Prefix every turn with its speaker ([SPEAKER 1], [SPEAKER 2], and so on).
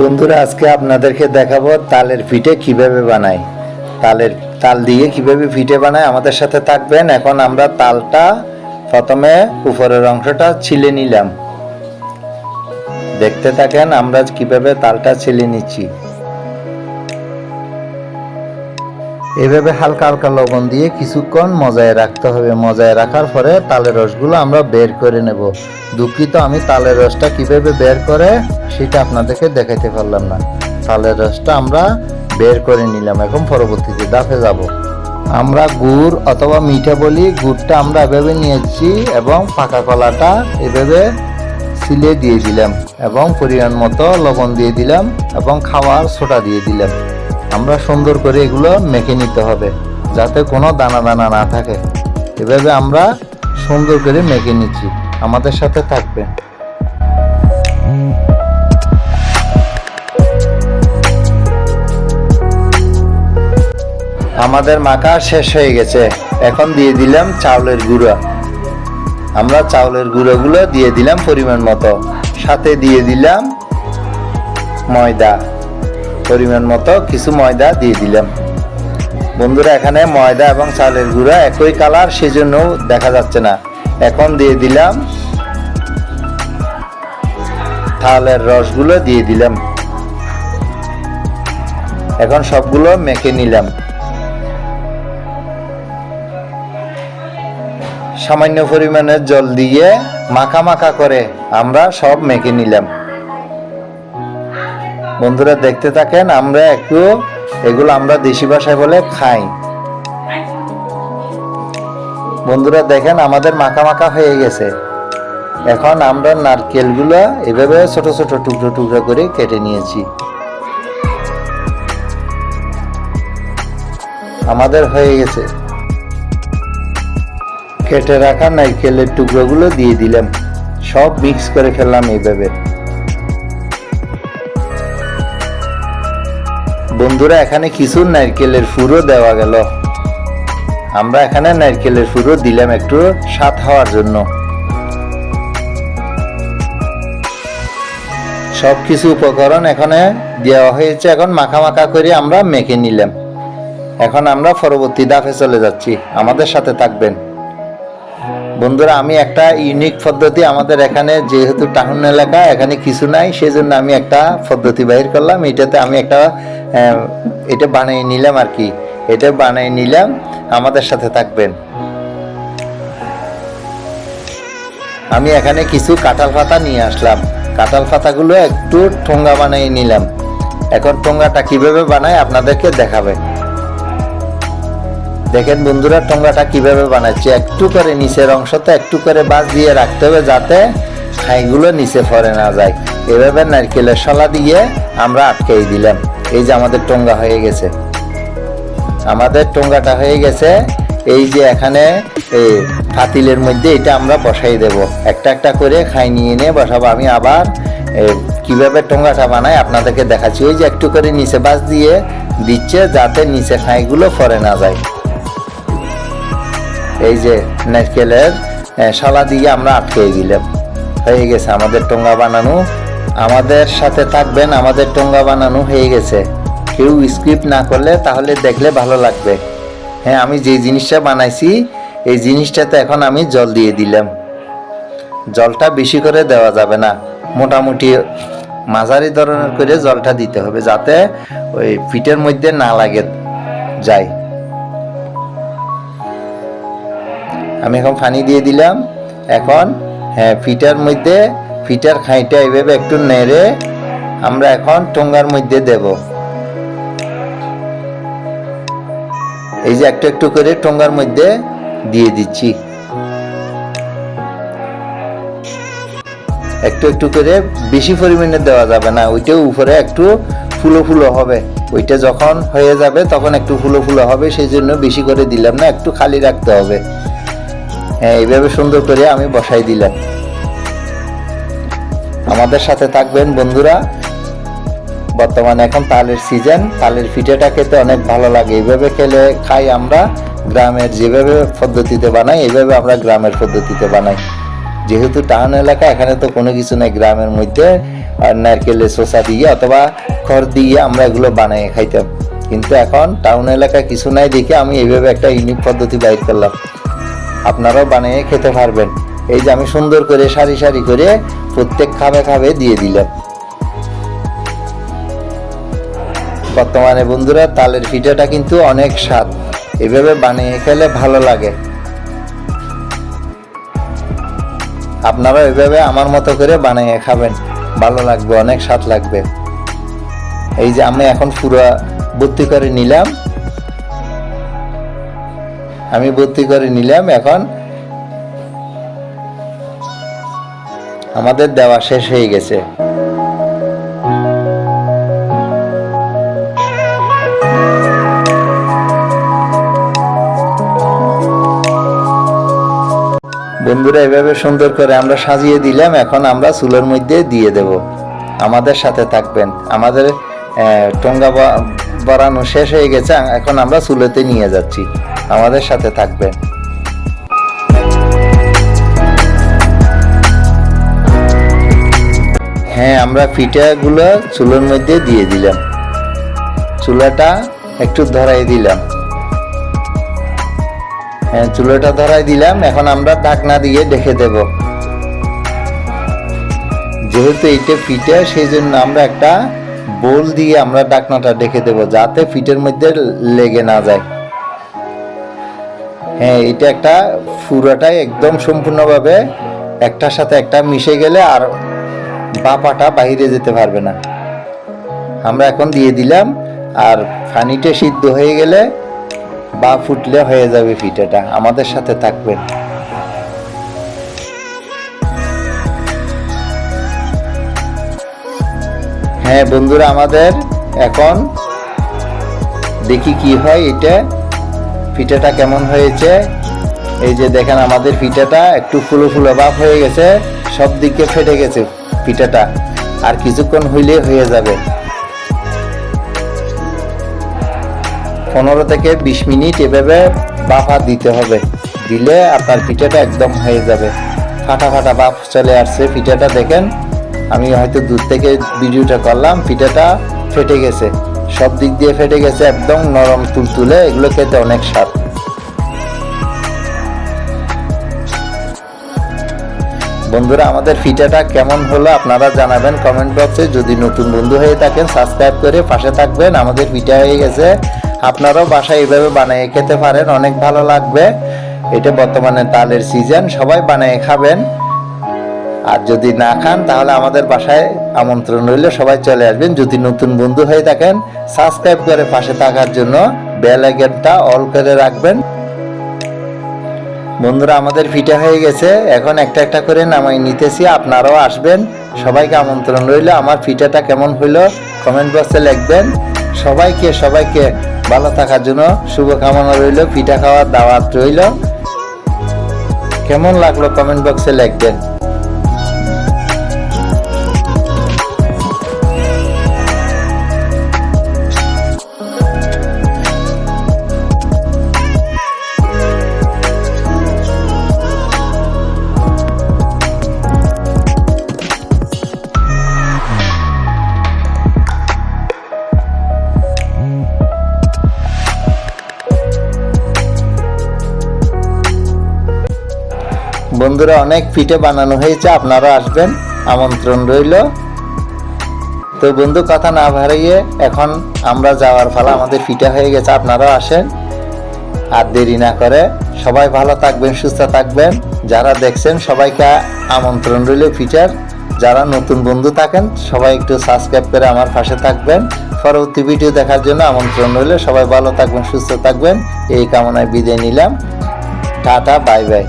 [SPEAKER 1] বন্ধুরা, আজকে আপনাদেরকে দেখাবো তালের পিঠে কীভাবে বানাই। তালের তাল দিয়ে কীভাবে পিঠে বানায় আমাদের সাথে থাকবেন। এখন আমরা তালটা প্রথমে উপরের অংশটা ছিলে নিলাম। দেখতে থাকেন আমরা কীভাবে তালটা ছিলে নিচ্ছি। এভাবে হালকা হালকা লবণ দিয়ে কিছুক্ষণ মজায় রাখতে হবে। মজায় রাখার পরে তালের রসগুলো আমরা বের করে নেব। দুঃখিত, আমি তালের রসটা কীভাবে বের করে সেটা আপনাদেরকে দেখাইতে পারলাম না। তালের রসটা আমরা বের করে নিলাম। এখন পরবর্তীতে দাফে যাব। আমরা গুড় অথবা মিঠা বলি, গুড়টা আমরা এভাবে নিয়েছি এবং পাকা কলাটা এভাবে সিলে দিয়ে দিলাম এবং পরিমাণ মতো লবণ দিয়ে দিলাম এবং খাওয়ার সোটা দিয়ে দিলাম। আমরা সুন্দর করে এগুলো মেখে নিতে হবে, যাতে কোনো দানা দানা না থাকে। এভাবে আমরা সুন্দর করে মেখে নিচ্ছি। আমাদের সাথে থাকবে। আমাদের মাখা শেষ হয়ে গেছে। এখন দিয়ে দিলাম চাউলের গুঁড়া। আমরা চাউলের গুঁড়োগুলো দিয়ে দিলাম পরিমাণ মতো। সাথে দিয়ে দিলাম ময়দা। পরিমাণ মতো কিছু ময়দা দিয়ে দিলাম। বন্ধুরা, এখানে ময়দা এবং চালের গুঁড়া একই কালার সেজন্য দেখা যাচ্ছে না। এখন দিয়ে দিলাম তালের রসগুলো, দিয়ে দিলাম। এখন সবগুলো মেখে নিলাম। সামান্য পরিমাণে জল দিয়ে মাখা মাখা করে আমরা সব মেখে নিলাম। বন্ধুরা দেখতে থাকেন, আমরা একটু এগুলো আমরা দেশি ভাষায় বলে খাই। বন্ধুরা দেখেন, আমাদের মাখা মাখা হয়ে গেছে। এখন আমরা নারকেলগুলো এভাবে ছোট ছোট টুকরো টুকরো করে কেটে নিয়েছি। আমাদের হয়ে গেছে। কেটে রাখা নারকেলের টুকরোগুলো দিয়ে দিলাম। সব মিক্স করে ফেললাম এইভাবে। বন্ধুরা, এখানে কিছু নারকেলের ফুরও দেওয়া গেল। আমরা এখানে নারকেলের ফুরও দিলাম একটু স্বাদ হওয়ার জন্য। সব কিছু উপকরণ এখানে দেওয়া হয়েছে। এখন মাখা মাখা করে আমরা মেখে নিলাম। এখন আমরা পরবর্তী দাফে চলে যাচ্ছি। আমাদের সাথে থাকবেন। বন্ধুরা, আমি একটা ইউনিক পদ্ধতি আমাদের এখানে, যেহেতু টাউন এলাকা, এখানে কিছু নাই, সেজন্য আমি একটা পদ্ধতি বাহির করলাম। এটাতে আমি একটা এটা বানিয়ে নিলাম আর কি। এটা বানিয়ে নিলাম, আমাদের সাথে থাকবেন। আমি এখানে কিছু কাঁঠাল পাতা নিয়ে আসলাম। কাঁঠাল পাতাগুলো একটু ঠোঙ্গা বানিয়ে নিলাম। এখন ঠোঙ্গাটা কীভাবে বানায় আপনাদেরকে দেখাবে। দেখেন বন্ধুরা টোঙ্গাটা কীভাবে বানাচ্ছি? একটু করে নিচের অংশতে একটু করে বাস দিয়ে রাখতে হবে যাতে খাইগুলো নিচে ফরে না যায়। এভাবে নারকেলের শলা দিয়ে আমরা আটকেই দিলাম। এই যে আমাদের টোঙ্গা হয়ে গেছে। আমাদের টোঙ্গাটা হয়ে গেছে। এই যে এখানে এই পাতিলের মধ্যে এটা আমরা বসাই দেব। একটা একটা করে খাই নিয়ে নিয়ে বসাবো। আমি আবার কীভাবে টোঙ্গাটা বানাই আপনাদেরকে দেখাচ্ছি। ওই যে একটু করে নিচে বাস দিয়ে দিচ্ছে যাতে নিচে খাইগুলো ফরে না যায়। এই যে নারকেলের শালা দিয়ে আমরা আটকে দিলাম। হয়ে গেছে আমাদের টোঙ্গা বানানো। আমাদের সাথে থাকবেন, আমাদের টোঙ্গা বানানো হয়ে গেছে। কেউ স্ক্রিপ্ট না করলে তাহলে দেখলে ভালো লাগবে। হ্যাঁ আমি যে জিনিসটা বানাইছি, এই জিনিসটাতে এখন আমি জল দিয়ে দিলাম। জলটা বেশি করে দেওয়া যাবে না। মোটামুটি মাঝারি ধরনের করে জলটা দিতে হবে যাতে ওই পিঠের মধ্যে না লাগে যায়। আমি এখন পানি দিয়ে দিলাম। এখন হ্যাঁ ফিটার মধ্যে, ফিটার খাইটা এইভাবে একটু নেড়ে আমরা এখন টোঙ্গার মধ্যে দেব। এই যে একটু একটু করে টোঙ্গার মধ্যে দিয়ে দিচ্ছি। একটু একটু করে বেশি পরিমাণে দেওয়া যাবে না, ওইটা উপরে একটু ফুলো ফুলো হবে। ওইটা যখন হয়ে যাবে তখন একটু ফুলো ফুলো হবে সেই জন্য বেশি করে দিলাম না, একটু খালি রাখতে হবে। হ্যাঁ এইভাবে সুন্দর করে আমি বসাই দিলাম। আমাদের সাথে থাকবেন বন্ধুরা। বর্তমানে এখন তালের সিজন, তালের পিঠেটা খেতে অনেক ভালো লাগে। এইভাবে খেলে খাই আমরা, গ্রামের যেভাবে পদ্ধতিতে বানাই, এইভাবে আমরা গ্রামের পদ্ধতিতে বানাই। যেহেতু টাউন এলাকা, এখানে তো কোনো কিছু নেই গ্রামের মধ্যে, আর নারকেলের শসা দিয়ে অথবা খড় দিয়ে আমরা এগুলো বানিয়ে খাইতাম। কিন্তু এখন টাউন এলাকা কিছু নাই দেখে আমি এইভাবে একটা ইউনিক পদ্ধতি বাইর করলাম। আপনারাও বানিয়ে খেতে পারবেন। এই যে আমি সুন্দর করে সারি সারি করে প্রত্যেক খাবে খাবে দিয়ে দিলাম। বর্তমানে বন্ধুরা, তালের পিঠাটা কিন্তু অনেক স্বাদ। এভাবে বানিয়ে খেলে ভালো লাগে। আপনারা এভাবে আমার মতো করে বানিয়ে খাবেন। ভালো লাগবে, অনেক স্বাদ লাগবে। এই যে আমি এখন পুরো ভর্তি করে নিলাম। আমি ভর্তি করে নিলাম এখন। আমাদের দেওয়া শেষ হয়ে গেছে। বন্ধুরা, এভাবে সুন্দর করে আমরা সাজিয়ে দিলাম। এখন আমরা চুলের মধ্যে দিয়ে দেব। আমাদের সাথে থাকবেন। আমাদের টোঙ্গা বাড়ানো শেষ হয়ে গেছে। এখন আমরা চুলোতে নিয়ে যাচ্ছি। আমাদের সাথে থাকবেন। হ্যাঁ আমরা পিঠাগুলো চুলোর মধ্যে দিয়ে দিলাম। চুলাটা একটু ধরাই দিলাম। হ্যাঁ চুলোটা ধরাই দিলাম। এখন আমরা ঢাকনা দিয়ে ডেকে দেব। যেহেতু এইটা পিঠে সেই জন্য আমরা একটা বোল দিয়ে আমরা ঢাকনাটা ডেকে দেব, যাতে পিঠের মধ্যে লেগে না যায়। হ্যাঁ এটা একটা পুরোটাই একদম সম্পূর্ণভাবে একটার সাথে একটা মিশে গেলে আর বাপাটা বাইরে যেতে পারবে না। আমরা এখন দিয়ে দিলাম আর পানিটা সিদ্ধ হয়ে গেলে বা ফুটলে হয়ে যাবে পিঠাটা আমাদের সাথে থাকবেন। হ্যাঁ বন্ধুরা, আমাদের এখন দেখি কি হয় এটা। পিঠাটা কেমন হয়েছে? এই যে দেখেন আমাদের পিঠাটা একটু ফুলো ফুলো ভাব হয়ে গেছে, সব দিকে ফেটে গেছে পিঠাটা আর কিছুক্ষণ হইলে হয়ে যাবে। পনেরো থেকে বিশ মিনিট এভাবে বাফা দিতে হবে। দিলে আপনার পিঠাটা একদম হয়ে যাবে। ফাটা ফাটা বাফ চলে আসছে পিঠাটা দেখেন। আমি হয়তো দূর থেকে ভিডিওটা করলাম পিঠাটা ফেটে গেছে। সব দিক দিয়ে ফেটে গেছে একদম নরম তুলতুলে, এগুলো খেতে অনেক স্বাদ। বন্ধুরা, আমাদের ফিটাটা কেমন হলো আপনারা জানাবেন কমেন্ট বক্সে। যদি নতুন বন্ধু হয়ে থাকেন, সাবস্ক্রাইব করে পাশে থাকবেন। আমাদের পিঠা হয়ে গেছে। আপনারাও বাসায় এইভাবে বানিয়ে খেতে পারেন, অনেক ভালো লাগবে। এটা বর্তমানে তালের সিজন সবাই বানিয়ে খাবেন। আর যদি না খান, তাহলে আমাদের বাসায় আমন্ত্রণ রইলে। সবাই চলে আসবেন। যদি নতুন বন্ধু হয়ে থাকেন, সাবস্ক্রাইব করে পাশে থাকার জন্য বেল আইকনটা অল করে রাখবেন। বন্ধুরা, আমাদের ফিটা হয়ে গেছে। এখন একটা একটা করে নামাই নিতেছি। আপনারাও আসবেন। সবাইকে আমন্ত্রণ রইল। আমার ফিটাটা কেমন হইল কমেন্ট বক্সে লিখবেন। সবাইকে সবাইকে ভালো থাকার জন্য শুভকামনা রইল। পিঠা খাওয়ার দাওয়াত রইল। কেমন লাগল কমেন্ট বক্সে লিখবেন। বন্ধুরা অনেক পিঠে বানানো হয়েছে, আপনারা আসবেন, আমন্ত্রণ রইল। তো বন্ধু, কথা না বাড়িয়ে এখন আমরা যাওয়ার ফলে আমাদের পিঠা হয়ে গেছে, আপনারাও আসেন। আর দেরি না করে সবাই ভালো থাকবেন, সুস্থ থাকবেন। যারা দেখছেন, সবাইকে আমন্ত্রণ রইল ফিচার যারা নতুন বন্ধু থাকেন, সবাই একটু সাবস্ক্রাইব করে আমার পাশে থাকবেন। পরবর্তী ভিডিও দেখার জন্য আমন্ত্রণ রইল, সবাই ভালো থাকবেন, সুস্থ থাকবেন। এই কামনায় বিদায় নিলাম। Tata bye bye